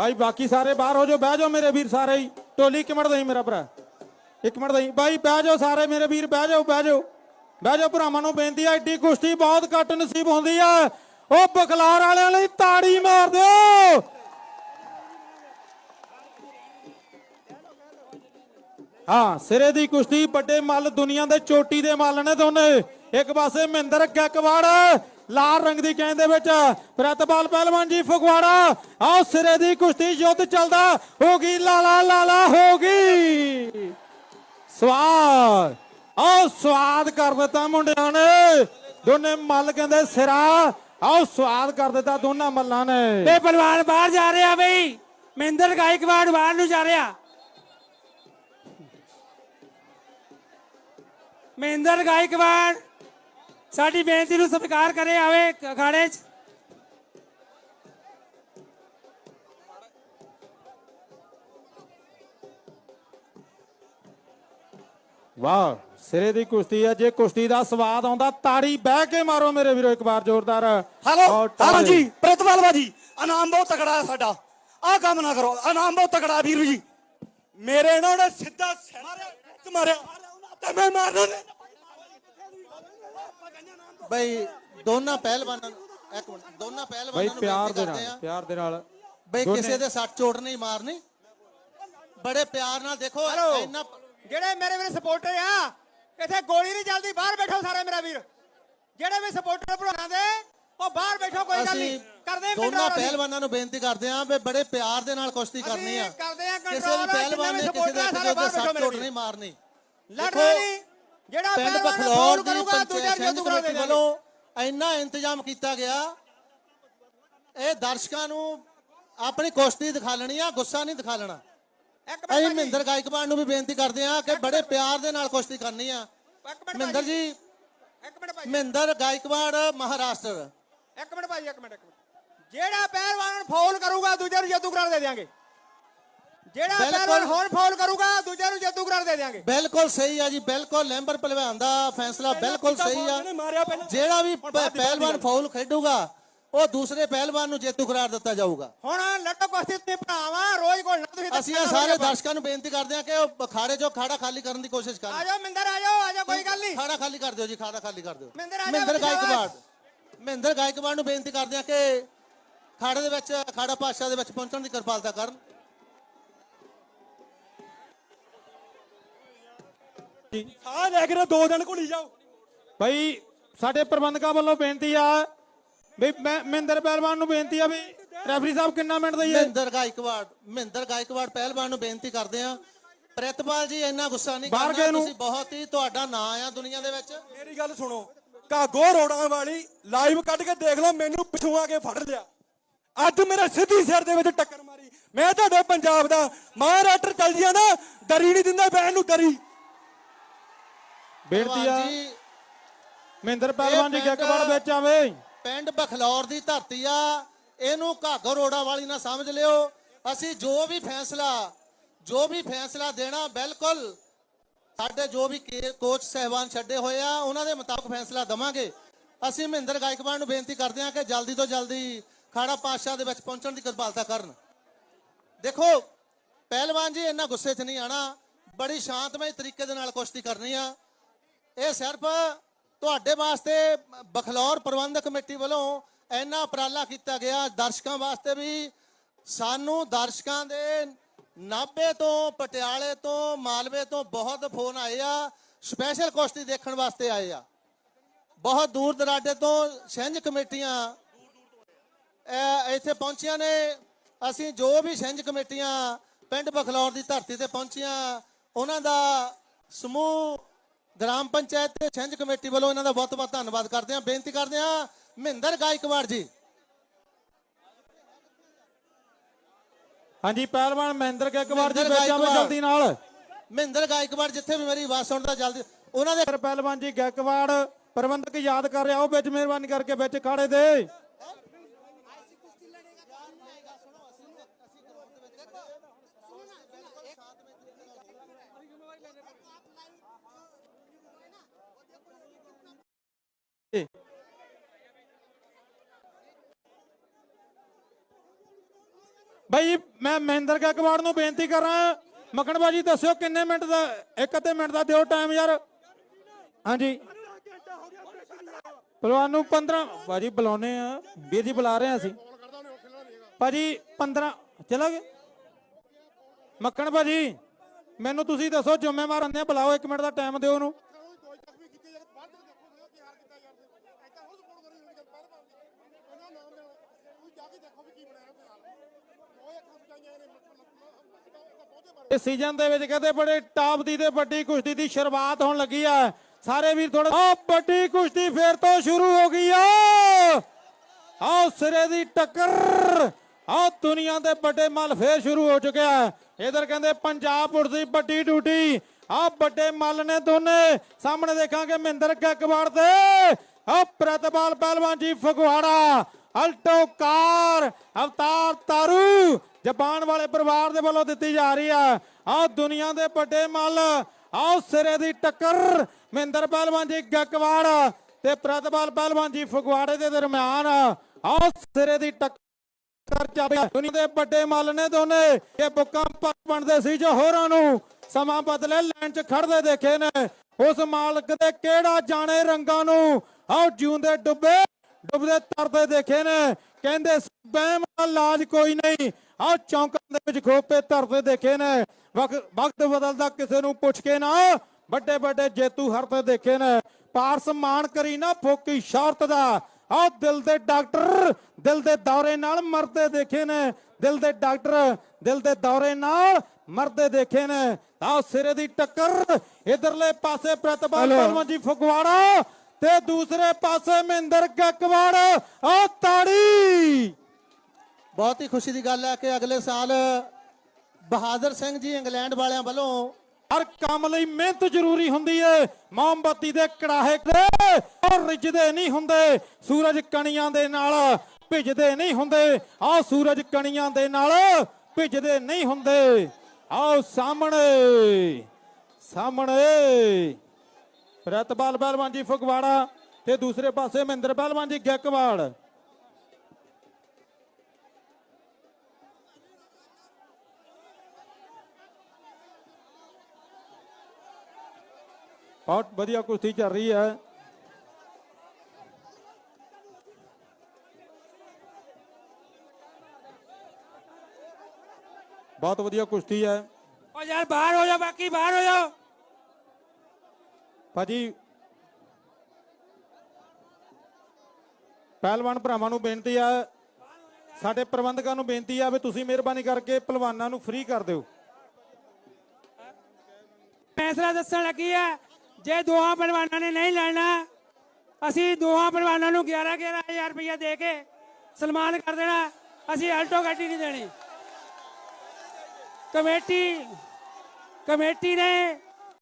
ਭਾਈ ਬਾਕੀ ਸਾਰੇ ਬਾਹਰ ਹੋ ਜਾਓ, ਬਹਿ ਜਾਓ ਮੇਰੇ ਵੀਰ ਸਾਰੇ ਹੀ। ਟੋਲੀ ਇੱਕ ਮਿੰਟ ਦਈ ਮੇਰਾ ਭਰਾ। ਇੱਕ ਮਿੰਟ ਦਈ। ਭਾਈ ਬਹਿ ਜਾਓ ਸਾਰੇ ਮੇਰੇ ਵੀਰ, ਬਹਿ ਜਾਓ ਬਹਿ ਜਾਓ। ਬਹਿ ਜਾਓ ਭਰਾਵਾਂ ਨੂੰ ਬੇਨਤੀ ਆ ਏਡੀ ਕੁਸ਼ਤੀ ਬਹੁਤ ਘੱਟ ਨਸੀਬ ਹੁੰਦੀ ਹੈ ਉਹ ਬਖਲਾਰ ਵਾਲਿਆਂ ਲਈ ਤਾੜੀ ਮਾਰ ਦਿਓ। ਹਾਂ, ਸਿਰੇ ਦੀ ਕੁਸ਼ਤੀ ਵੱਡੇ ਮੱਲ ਦੁਨੀਆ ਦੇ ਚੋਟੀ ਦੇ ਮੱਲ ਨੇ ਦੋਨੇ। ਇੱਕ ਪਾਸੇ ਮਹਿੰਦਰ ਗੱਕਵਾੜ ਲਾਲ ਰੰਗ ਦੀ ਕੈਨ ਦੇ ਵਿੱਚ ਪ੍ਰਤਪਾਲ ਪਹਿਲਵਾਨ ਜੀ ਫਗਵਾੜਾ। ਆਓ ਸਿਰੇ ਦੀ ਕੁਸ਼ਤੀ ਯੁੱਧ ਚੱਲਦਾ, ਹੋ ਗਈ ਲਾਲਾ ਲਾਲਾ, ਹੋ ਗਈ। ਸਵਾਦ। ਆਓ ਸਵਾਦ ਕਰ ਦਿੱਤਾ ਮੁੰਡਿਆਂ ਨੇ। ਦੋਨੇ ਮੱਲ ਕਹਿੰਦੇ ਸਿਰਾ। ਆਓ ਸਵਾਦ ਕਰ ਦਿੱਤਾ ਦੋਨਾਂ ਮੱਲਾਂ ਨੇ। ਤੇ ਪਹਿਲਵਾਨ ਬਾਹਰ ਜਾ ਰਿਹਾ ਬਈ। ਮਹਿੰਦਰ ਗਾਇਕਵਾੜ ਬਾਹਰ ਨੂੰ ਜਾ ਰਿਹਾ। ਮਹਿੰਦਰ ਗਾਇਕਵਾੜ ਸਾਡੀ ਬੇਨਤੀ ਨੂੰ ਸਤਿਕਾਰ ਕਰੇ ਆਵੇ ਅਖਾੜੇ 'ਚ। ਵਾਹ ਸਿਰੇ ਦੀ ਕੁਸ਼ਤੀ ਹੈ। ਜੇ ਕੁਸ਼ਤੀ ਦਾ ਸਵਾਦ ਆਉਂਦਾ ਤਾੜੀ ਬਹਿ ਕੇ ਮਾਰੋ ਮੇਰੇ ਵੀਰੋ ਇੱਕ ਵਾਰ ਜ਼ੋਰਦਾਰ। ਹੈਲੋ ਤਾੜੀ। ਜੀ ਪ੍ਰਿਤਪਾਲ ਬਾਜੀ ਇਨਾਮ ਬਹੁਤ ਤਕੜਾ ਹੈ ਸਾਡਾ। ਆਹ ਕੰਮ ਨਾ ਕਰੋ ਇਨਾਮ ਬਹੁਤ ਤਕੜਾ ਹੈ ਵੀਰੂ ਜੀ। ਮੇਰੇ ਇਹਨਾਂ ਨੇ ਸਿੱਧਾ ਮਾਰਿਆ ਇੱਕ ਮਾਰਿਆ ਤੇ ਮੈਂ ਮਾਰਨਾ ਬਈ ਦੋਨਾਂ ਪਹਿਲਵਾਨਾਂ ਨੂੰ ਇੱਕ ਮਿੰਟ ਦੋਨਾਂ ਪਹਿਲਵਾਨਾਂ ਨੂੰ ਪਿਆਰ ਦੇ ਨਾਲ ਪਿਆਰ ਦੇ ਨਾਲ। ਬਈ ਕਿਸੇ ਦੇ ਸੱਟ ਚੋਟ ਨਹੀਂ ਮਾਰਨੀ। ਬੜੇ ਪਿਆਰ ਨਾਲ ਦੇਖੋ। ਇੰਨਾ ਜਿਹੜੇ ਮੇਰੇ ਵੀਰ ਸਪੋਰਟਰ ਆ ਇੱਥੇ ਗੋਲੀ ਨਹੀਂ ਚੱਲਦੀ ਬਾਹਰ ਬੈਠੋ ਸਾਰੇ ਮੇਰਾ ਵੀਰ। ਜਿਹੜੇ ਵੀ ਸਪੋਰਟਰ ਭਰਾਵਾਂ ਦੇ ਉਹ ਬਾਹਰ ਬੈਠੋ ਕੋਈ ਗੱਲ ਨਹੀਂ। ਕਰਦੇ ਦੋਨਾਂ। ਪਹਿਲਵਾਨਾਂ ਨੂੰ ਬੇਨਤੀ ਕਰਦੇ ਆ ਵੀ ਬੜੇ ਪਿਆਰ ਦੇ ਨਾਲ ਕੁਸ਼ਤੀ ਕਰਨੀ ਆ। ਅਸੀਂ ਕਰਦੇ ਆ ਕਿਸੇ ਵੀ ਪਹਿਲਵਾਨ ਨੇ ਕਿਸੇ ਦੇ ਸੱਟ ਚੋਟ ਨਹੀਂ ਮਾਰਨੀ। ਲੜਨਾ ਦੇਖੋ, ਨਹੀਂ। ਜਿਹੜਾ ਪਿੰਡ ਪਹਿਲਵਾਨ ਬਖਲੌਰ ਦੀ ਕਰੂਗਾ ਦੂਜਾ ਪੰਚਾਇਤ ਕਰਾ ਦੇ ਕਮੇਟੀ ਵੱਲੋਂ ਇੰਨਾ ਇੰਤਜ਼ਾਮ ਕੀਤਾ ਗਿਆ। ਇਹ ਦਰਸ਼ਕਾਂ ਨੂੰ ਆਪਣੀ ਕੁਸ਼ਤੀ ਦਿਖਾਲਣੀ ਆ ਗੁੱਸਾ ਨਹੀਂ ਦਿਖਾਲਣਾ ਇੱਕ ਅਸੀਂ ਮਹਿੰਦਰ ਗਾਇਕਵਾੜ ਨੂੰ ਵੀ ਬੇਨਤੀ ਕਰਦੇ ਆ ਕਿ ਬੜੇ ਪਿਆਰ ਦੇ ਨਾਲ ਕੁਸ਼ਤੀ ਕਰਨੀ ਆ। ਇੱਕ ਮਿੰਟ ਮਹਿੰਦਰ ਜੀ ਇੱਕ ਮਿੰਟ ਭਾਈ ਮਹਿੰਦਰ ਗਾਇਕਵਾੜ ਮਹਾਰਾਸ਼ਟਰ। ਇੱਕ ਮਿੰਟ ਭਾਈ ਇੱਕ ਮਿੰਟ ਇੱਕ ਮਿੰਟ। ਜਿਹੜਾ ਪਹਿਲਵਾਨ ਫੌਲ ਕਰੂਗਾ ਦੂਜੇ ਨੂੰ ਜੇਤੂ ਕਰਾਰ ਦੇ ਦਿਆਂਗੇ। ਜਿਹੜਾ ਬਿਲਕੁਲ। ਹੁਣ ਫੌਲ ਕਰੂਗਾ ਦੂਜੇ ਨੂੰ ਜੇਤੂ ਕਰਾਰ ਦੇ ਦਿਆਂਗੇ। ਬਿਲਕੁਲ ਸਹੀ ਆ ਜੀ ਬਿਲਕੁਲ ਲੈਂਬਰ ਪਹਿਲਵਾਨ ਦਾ ਫੈਸਲਾ ਬਿਲਕੁਲ ਸਹੀ ਆ। ਜਿਹੜਾ ਵੀ ਪਹਿਲਵਾਨ ਫਾਉਲ ਖੇਡੂਗਾ ਉਹ ਦੂਸਰੇ ਪਹਿਲਵਾਨ ਨੂੰ ਜੇਤੂ ਕਰਾਰ ਦਿੱਤਾ ਜਾਊਗਾ। ਹੁਣ ਲੱਟੋ ਕੁਸ਼ਤੀ ਤੇ ਭਰਾਵਾ ਰੋਜ਼ ਕੋਲ ਨਾ ਤੁਸੀਂ ਅਸੀਂ ਸਾਰੇ ਦਰਸ਼ਕਾਂ ਨੂੰ ਬੇਨਤੀ ਕਰਦੇ ਆ ਕਿ ਉਹ ਅਖਾੜੇ ਚੋਂ ਖਾੜਾ ਖਾਲੀ ਕਰਨ ਦੀ ਕੋਸ਼ਿਸ਼ ਆ ਕਰਨ ਜਾਓ ਮਿੰਦਰ ਆ ਜਾਓ ਆ ਜਾਓ ਕੋਈ ਗੱਲ ਨਹੀਂ। ਖਾੜਾ ਖਾਲੀ ਕਰ ਦਿਓ ਜੀ ਖਾੜਾ ਖਾਲੀ ਕਰ ਦਿਓ। ਜਾ ਬੱਚਾ। ਗਾਇਕਵਾੜ। ਮਹਿੰਦਰ ਗਾਇਕਵਾੜ ਨੂੰ ਬੇਨਤੀ ਕਰਦੇ ਆ ਕਿ ਖਾੜੇ ਦੇ ਵਿੱਚ ਖਾੜਾ ਪਾਸ਼ਾ ਦੇ ਵਿੱਚ ਪਹੁੰਚਣ ਦੀ ਕਿਰਪਾਲਤਾ ਕਰਨ। ਆ ਲੈ ਕੇ ਦੋ ਦਿਨ ਘੁਲੀ ਜਾਓ। ਭਾਈ ਸਾਡੇ ਪ੍ਰਬੰਧਕਾਂ ਵੱਲੋਂ ਬੇਨਤੀ ਆ ਵੀ ਮੈਂ ਮਹਿੰਦਰ ਪਹਿਲਵਾਨ ਨੂੰ ਬੇਨਤੀ ਆ ਵੀ ਰੈਫਰੀ ਸਾਹਿਬ ਕਿੰਨਾ ਮਿੰਟ ਦਈਏ ਮਹਿੰਦਰ ਗਾਇਕਵਾੜ ਮਹਿੰਦਰ ਗਾਇਕਵਾੜ ਪਹਿਲਵਾਨ ਨੂੰ ਬੇਨਤੀ ਕਰਦੇ ਆ। ਪ੍ਰਿਤਪਾਲ ਜੀ ਇੰਨਾ ਗੁੱਸਾ ਨਹੀਂ ਕਰਨਾ। ਤੁਸੀਂ ਬਹੁਤ ਹੀ ਤੁਹਾਡਾ ਨਾਂ ਆ ਦੁਨੀਆ ਦੇ ਵਿੱਚ। ਮੇਰੀ ਗੱਲ ਸੁਣੋ ਕਾਗੋ ਰੋੜਾਂ ਵਾਲੀ ਲਾਈਵ ਕੱਢ ਕੇ ਦੇਖ ਲਓ ਮੈਨੂੰ ਪਿਛੋਂ ਆ ਕੇ ਫੜ ਲਿਆ। ਅੱਜ ਮੇਰੇ ਸਿੱਧੀ ਸਿਰ ਦੇ ਵਿੱਚ ਟੱਕਰ ਮਾਰੀ। ਮੈਂ ਤੁਹਾਡੇ ਪੰਜਾਬ ਦਾ ਮਹਾਰਾਸ਼ਟਰ ਚੱਲ ਜਿਆ ਨਾ ਦਰੀ ਨਹੀਂ ਦਿੰਦਾ ਬੈਨ ਨੂੰ ਦਰੀ ਬੇਨਤੀ ਆ। ਮਹਿੰਦਰ ਪਹਿਲਵਾਨ ਜੀ ਪਿੰਡ- ਗੱਕਵਾੜ ਵਿੱਚ ਆਵੇ। ਪਿੰਡ ਬਖਲੌਰ ਦੀ ਧਰਤੀ ਆ। ਇਹਨੂੰ ਘਾਗੋ ਰੋੜਾ ਵਾਲੀ ਨਾ ਸਮਝ ਲਿਓ। ਅਸੀਂ ਜੋ ਵੀ ਫੈਸਲਾ ਜੋ ਵੀ ਫੈਸਲਾ ਦੇਣਾ ਬਿਲਕੁਲ ਸਾਡੇ ਜੋ ਵੀ ਕੋਚ ਸਹਿਬਾਨ ਛੱਡੇ ਹੋਏ ਆ ਉਹਨਾਂ ਦੇ ਮੁਤਾਬਕ ਫੈਸਲਾ ਦਵਾਂਗੇ। ਅਸੀਂ ਮਹਿੰਦਰ ਗਾਇਕਵਾੜ ਨੂੰ ਬੇਨਤੀ ਕਰਦੇ ਹਾਂ ਕਿ ਜਲਦੀ ਤੋਂ ਜਲਦੀ ਖਾੜਾ ਪਾਤਸ਼ਾਹ ਦੇ ਵਿੱਚ ਪਹੁੰਚਣ ਦੀ ਕਿਰਪਾਲਤਾ ਕਰਨ। ਦੇਖੋ ਪਹਿਲਵਾਨ ਜੀ ਇੰਨਾ ਗੁੱਸੇ 'ਚ ਨਹੀਂ ਆਣਾ ਬੜੀ ਸ਼ਾਂਤਮਈ ਤਰੀਕੇ ਦੇ ਨਾਲ ਕੁਸ਼ਤੀ ਕਰਨੀ ਆ। ਇਹ ਸਿਰਫ ਤੁਹਾਡੇ ਵਾਸਤੇ ਬਖਲੌਰ ਪ੍ਰਬੰਧਕ ਕਮੇਟੀ ਵੱਲੋਂ ਇੰਨਾ ਉਪਰਾਲਾ ਕੀਤਾ ਗਿਆ। ਦਰਸ਼ਕਾਂ ਵਾਸਤੇ ਵੀ ਸਾਨੂੰ ਦਰਸ਼ਕਾਂ ਦੇ ਨਾਭੇ ਤੋਂ, ਪਟਿਆਲੇ ਤੋਂ, ਮਾਲਵੇ ਤੋਂ ਬਹੁਤ ਫੋਨ ਆਏ ਆ, ਸਪੈਸ਼ਲ ਕੁਸ਼ਤੀ ਦੇਖਣ ਵਾਸਤੇ ਆਏ ਆ। ਬਹੁਤ ਦੂਰ ਦਰਾਡੇ ਤੋਂ ਛਿੰਝ ਕਮੇਟੀਆਂ ਇੱਥੇ ਪਹੁੰਚੀਆਂ ਨੇ। ਅਸੀਂ ਜੋ ਵੀ ਛਿੰਝ ਕਮੇਟੀਆਂ ਪਿੰਡ ਬਖਲੌਰ ਦੀ ਧਰਤੀ ਤੇ ਪਹੁੰਚੀਆਂ, ਉਹਨਾਂ ਦਾ ਸਮੂਹ ਗ੍ਰਾਮ ਪੰਚਾਇਤ ਤੇ ਛਿੰਝ ਕਮੇਟੀ ਵੱਲੋਂ ਇਹਨਾਂ ਦਾ ਬਹੁਤ ਬਹੁਤ ਧੰਨਵਾਦ ਕਰਦੇ ਹਾਂ। ਬੇਨਤੀ ਕਰਦੇ ਹਾਂ ਮਹਿੰਦਰ ਗਾਇਕਵਾੜ ਜੀ। ਹਾਂਜੀ ਪਹਿਲਵਾਨ ਮਹਿੰਦਰ ਗੱਕਵਾੜ ਜੀ ਵਿੱਚ ਆਵੇ ਗਾਇਕਵਾੜ। ਜਲਦੀ ਨਾਲ। ਮਹਿੰਦਰ ਗਾਇਕਵਾੜ ਜਿੱਥੇ ਵੀ ਮੇਰੀ ਆਵਾਜ਼ ਸੁਣਦਾ ਜਲਦੀ। ਉਹਨਾਂ ਦੇ ਪਹਿਲਵਾਨ ਜੀ ਗੱਕਵਾੜ ਪ੍ਰਬੰਧਕ ਯਾਦ ਕਰ ਰਿਹਾ ਉਹ ਵਿੱਚ ਮਿਹਰਬਾਨੀ ਕਰਕੇ ਵਿੱਚ ਖਾੜੇ ਦੇ। ਬਈ, ਮੈਂ ਮਹਿੰਦਰ ਗੈਕਵਾੜ ਨੂੰ ਬੇਨਤੀ ਕਰਾਂ ਮੱਖਣ ਬਾਜੀ ਦੱਸਿਓ ਕਿੰਨੇ ਮਿੰਟ ਦਾ, ਇੱਕ ਅੱਧੇ ਮਿੰਟ ਦਾ ਦਿਓ ਟਾਈਮ ਯਾਰ। ਹਾਂਜੀ। ਪਹਿਲਵਾਨ ਨੂੰ 15 ਬਾਜੀ ਬੁਲਾਉਨੇ ਆ। ਵੀਰ ਜੀ ਬੁਲਾ ਰਹੇ ਆ ਅਸੀਂ। ਭਾਜੀ 15 ਚਲਾ ਗਏ ਮੱਖਣ ਭਾਜੀ ਮੈਨੂੰ ਤੁਸੀਂ ਦੱਸੋ, ਜ਼ਿੰਮੇਵਾਰ ਹੁੰਦੇ ਆ, ਬੁਲਾਓ 1 ਮਿੰਟ ਦਾ ਟਾਈਮ ਦਿਓ ਉਹਨੂੰ। ਇਸ ਸੀਜ਼ਨ ਦੇ ਵਿੱਚ ਕਹਿੰਦੇ ਬੜੇ ਟਾਪ ਦੀ ਤੇ ਵੱਡੀ ਕੁਸ਼ਤੀ ਦੀ ਸ਼ੁਰੂਆਤ ਹੋਣ ਲੱਗੀ ਆ। ਸਾਰੇ ਵੀਰ ਥੋੜਾ ਆ ਵੱਡੀ ਕੁਸ਼ਤੀ ਫੇਰ ਤੋਂ ਸ਼ੁਰੂ ਹੋ ਗਈ ਆ। ਆਓ ਸਿਰੇ ਦੀ ਟੱਕਰ। ਆਓ ਦੁਨੀਆ ਦੇ ਵੱਡੇ ਮੱਲ ਫੇਰ ਸ਼ੁਰੂ ਹੋ ਚੁੱਕਿਆ ਇਧਰ ਕਹਿੰਦੇ ਪੰਜਾਬ ਪੁਲਿਸ ਦੀ ਵੱਡੀ ਡਿਊਟੀ। ਆ ਵੱਡੇ ਮੱਲ ਨੇ ਦੋਨੇ। ਸਾਹਮਣੇ ਦੇਖਾਂਗੇ ਮਹਿੰਦਰ ਗੱਗਵਾੜ ਤੇ। ਆ Pratpal Pehalwan ji Phagwara. Alto car, Avtar Taru, Japan ਵਾਲੇ ਪਰਿਵਾਰ ਦੇ ਵੱਲੋਂ ਦਿੱਤੀ ਜਾ ਰਹੀ ਆ। ਆ ਦੁਨੀਆ ਦੇ ਵੱਡੇ ਮੱਲ ਆਓ ਸਿਰੇ ਦੀ ਟੱਕਰ, ਮਹਿੰਦਰ ਪਹਿਲਵਾਨ ਜੀ ਗੱਗਵਾੜ ਤੇ ਪ੍ਰਤਪਾਲ ਪਹਿਲਵਾਨ ਜੀ ਫਗਵਾੜੇ ਦੇ ਦਰਮਿਆਨ ਆਓ ਸਿਰੇ ਦੀ ਟੱਕਰ ਚਾਬੀ ਦੁਨੀਆ ਦੇ ਵੱਡੇ ਮੱਲ ਨੇ ਦੋਨੇ, ਇਹ ਬੁੱਕਾਂ ਪਰ ਬਣਦੇ ਸੀ ਜੋ ਹੋਰਾਂ ਨੂੰ ਸਮਾਂ ਬਦਲੇ ਲੈਣ 'ਚ ਖੜਦੇ ਦੇਖੇ ਨੇ। ਉਸ ਮਾਲਕ ਦੇ ਕਿਹੜਾ ਜਾਣੇ ਰੰਗਾਂ ਨੂੰ ਆਓ ਜਿਉਂਦੇ ਡੁੱਬੇ ਡੁੱਬਦੇ ਤਰਦੇ ਦੇਖੇ ਨੇ। ਕਹਿੰਦੇ ਸੀ, ਵਹਿਮ ਦਾ ਇਲਾਜ ਕੋਈ ਨਹੀਂ। ਆਓ ਚੌਂਕਾਂ ਦੇ ਵਿੱਚ ਖੋਪੇ ਧਰਦੇ ਦੇਖੇ ਨੇ। ਵਕਤ ਬਦਲਦਾ ਕਿਸੇ ਨੂੰ ਪੁੱਛ ਕੇ ਨਾ। ਵੱਡੇ ਵੱਡੇ ਜੇਤੂ ਹਰਤੇ ਦੇਖੇ ਨੇ। ਪਾਰਸ ਮਾਨ ਕਰੀ ਨਾ ਫੋਕੀ ਸ਼ਰਤ ਦਾ। ਆਹ ਦਿਲ ਦੇ ਡਾਕਟਰ ਦਿਲ ਦੇ ਦੌਰੇ ਨਾਲ ਮਰਦੇ ਦੇਖੇ ਨੇ। ਦਿਲ ਦੇ ਡਾਕਟਰ ਦਿਲ ਦੇ ਦੌਰੇ ਨਾਲ ਮਰਦੇ ਦੇਖੇ ਨੇ। ਆਹ ਸਿਰੇ ਦੀ ਟੱਕਰ ਇਧਰਲੇ ਪਾਸੇ ਪ੍ਰਤਪਾਲ ਪਹਿਲਵਾਨ ਜੀ ਫਗਵਾੜਾ। ਤੇ ਦੂਸਰੇ ਪਾਸੇ ਮਹਿੰਦਰ ਗੱਗਵਾੜ ਆਹ ਤਾੜੀ। ਬਹੁਤ ਹੀ ਖੁਸ਼ੀ ਦੀ ਗੱਲ ਹੈ ਕਿ ਅਗਲੇ ਸਾਲ ਬਹਾਦਰ ਸਿੰਘ ਜੀ ਇੰਗਲੈਂਡ ਵਾਲਿਆਂ ਵੱਲੋਂ ਹਰ ਕੰਮ ਲਈ ਮਿਹਨਤ ਜ਼ਰੂਰੀ ਹੁੰਦੀ ਏ। ਮੋਮਬੱਤੀ ਦੇ ਕੜਾਹੇ ਤੇ ਔਰ ਰਿਜਦੇ ਨਹੀਂ ਹੁੰਦੇ। ਸੂਰਜ ਕਣੀਆਂ ਦੇ ਨਾਲ ਭਿੱਜਦੇ ਨਹੀਂ ਹੁੰਦੇ। ਆ ਸੂਰਜ ਕਣੀਆਂ ਦੇ ਨਾਲ ਭਿੱਜਦੇ ਨਹੀਂ ਹੁੰਦੇ। ਆਓ ਸਾਹਮਣੇ ਸਾਹਮਣੇ। ਪ੍ਰਤਪਾਲ ਪਹਿਲਵਾਨ ਜੀ ਫਗਵਾੜਾ ਤੇ ਦੂਸਰੇ ਪਾਸੇ ਮਹਿੰਦਰ ਪਹਿਲਵਾਨ ਜੀ ਗੱਕਵਾੜ ਬਹੁਤ ਵਧੀਆ ਕੁਸ਼ਤੀ ਚੱਲ ਰਹੀ ਹੈ। ਬਹੁਤ ਵਧੀਆ ਕੁਸ਼ਤੀ ਹੈ। ਓ ਯਾਰ ਬਾਹਰ ਹੋ ਜਾ ਬਾਕੀ ਬਾਹਰ ਹੋ ਜਾ ਭਾਜੀ, ਪਹਿਲਵਾਨ ਭਰਾਵਾਂ ਨੂੰ ਬੇਨਤੀ ਆ, ਸਾਡੇ ਪ੍ਰਬੰਧਕਾਂ ਨੂੰ ਬੇਨਤੀ ਆ ਵੀ ਤੁਸੀਂ ਮਿਹਰਬਾਨੀ ਕਰਕੇ ਪਹਿਲਵਾਨਾਂ ਨੂੰ ਫ੍ਰੀ ਕਰ ਦਿਓ। ਫੈਸਲਾ ਦੱਸਣ ਲੱਗੀ ਹੈ ਜੇ ਦੋਹਾਂ ਪਹਿਲਵਾਨਾਂ ਨੇ ਨਹੀਂ ਲੈਣਾ ਅਸੀਂ ਦੋਹਾਂ ਪਹਿਲਵਾਨਾਂ ਨੂੰ 11 11000 ਰੁਪਇਆ ਦੇ ਕੇ ਸਨਮਾਨ ਕਰ ਦੇਣਾ, ਅਸੀਂ ਆਲਟੋ ਗੱਡੀ ਨਹੀਂ ਦੇਣੀ। ਕਮੇਟੀ ਕਮੇਟੀ ਨੇ